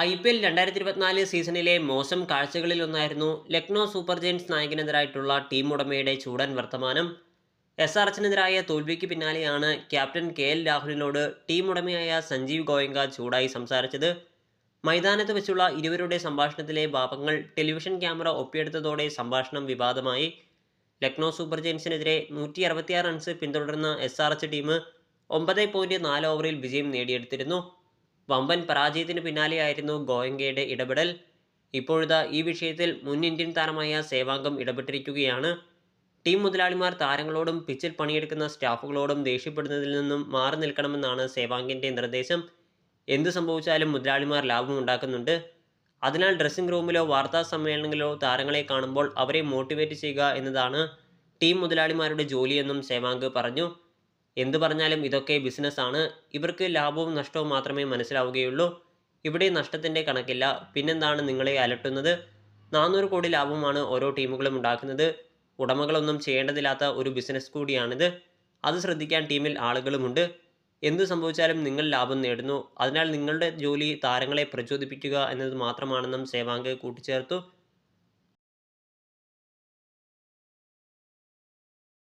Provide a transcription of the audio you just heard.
I P L രണ്ടായിരത്തി ഇരുപത്തിനാല് സീസണിലെ മോശം കാഴ്ചകളിലൊന്നായിരുന്നു ലക്നോ സൂപ്പർ ജയൻസ് നായകനെതിരായിട്ടുള്ള ടീം ഉടമയുടെ ചൂടൻ വർത്തമാനം. എസ് ആർ എച്ചിനെതിരായ തോൽവിക്ക് പിന്നാലെയാണ് ക്യാപ്റ്റൻ കെ എൽ രാഹുലിനോട് ടീം ഉടമയായ സഞ്ജീവ് ഗോയങ്ക ചൂടായി സംസാരിച്ചത്. മൈതാനത്ത് വെച്ചുള്ള ഇരുവരുടെ സംഭാഷണത്തിലെ ഭാവങ്ങൾ ടെലിവിഷൻ ക്യാമറ ഒപ്പിയെടുത്തതോടെ സംഭാഷണം വിവാദമായി. ലക്നോ സൂപ്പർ ജയൻസിനെതിരെ നൂറ്റി അറുപത്തിയാറ് റൺസ് പിന്തുടർന്ന എസ് ആർ എച്ച് ടീം ഒമ്പത് പോയിന്റ് നാല് ഓവറിൽ വിജയം നേടിയെടുത്തിരുന്നു. വമ്പൻ പരാജയത്തിന് പിന്നാലെയായിരുന്നു ഗോയങ്കയുടെ ഇടപെടൽ. ഇപ്പോഴത്തെ ഈ വിഷയത്തിൽ മുൻ ഇന്ത്യൻ താരമായ സേവാംഗം ഇടപെട്ടിരിക്കുകയാണ്. ടീം മുതലാളിമാർ താരങ്ങളോടും പിച്ചിൽ പണിയെടുക്കുന്ന സ്റ്റാഫുകളോടും ദേഷ്യപ്പെടുന്നതിൽ നിന്നും മാറി നിൽക്കണമെന്നാണ് സേവാങ്കിന്റെ നിർദ്ദേശം. എന്തു സംഭവിച്ചാലും മുതലാളിമാർ ലാഭം ഉണ്ടാക്കുന്നുണ്ട്. അതിനാൽ ഡ്രസ്സിംഗ് റൂമിലോ വാർത്താ സമ്മേളനങ്ങളിലോ താരങ്ങളെ കാണുമ്പോൾ അവരെ മോട്ടിവേറ്റ് ചെയ്യുക എന്നതാണ് ടീം മുതലാളിമാരുടെ ജോലിയെന്നും സേവാങ്ക് പറഞ്ഞു. എന്തു പറഞ്ഞാലും ഇതൊക്കെ ബിസിനസ്സാണ് ഇവർക്ക് ലാഭവും നഷ്ടവും മാത്രമേ മനസ്സിലാവുകയുള്ളൂ. ഇവിടെ നഷ്ടത്തിന്റെ കണക്കില്ല. പിന്നെന്താണ് നിങ്ങളെ അലട്ടുന്നത്? നാനൂറ് കോടി ലാഭമാണ് ഓരോ ടീമുകളും ഉണ്ടാക്കുന്നത്. ഉടമകളൊന്നും ചെയ്യേണ്ടതില്ലാത്ത ഒരു ബിസിനസ് കൂടിയാണിത്. അത് ശ്രദ്ധിക്കാൻ ടീമിൽ ആളുകളുമുണ്ട്. എന്തു സംഭവിച്ചാലും നിങ്ങൾ ലാഭം നേടുന്നു. അതിനാൽ നിങ്ങളുടെ ജോലി താരങ്ങളെ പ്രചോദിപ്പിക്കുക എന്നത് മാത്രമാണെന്നും സേവാങ്ക് കൂട്ടിച്ചേർത്തു.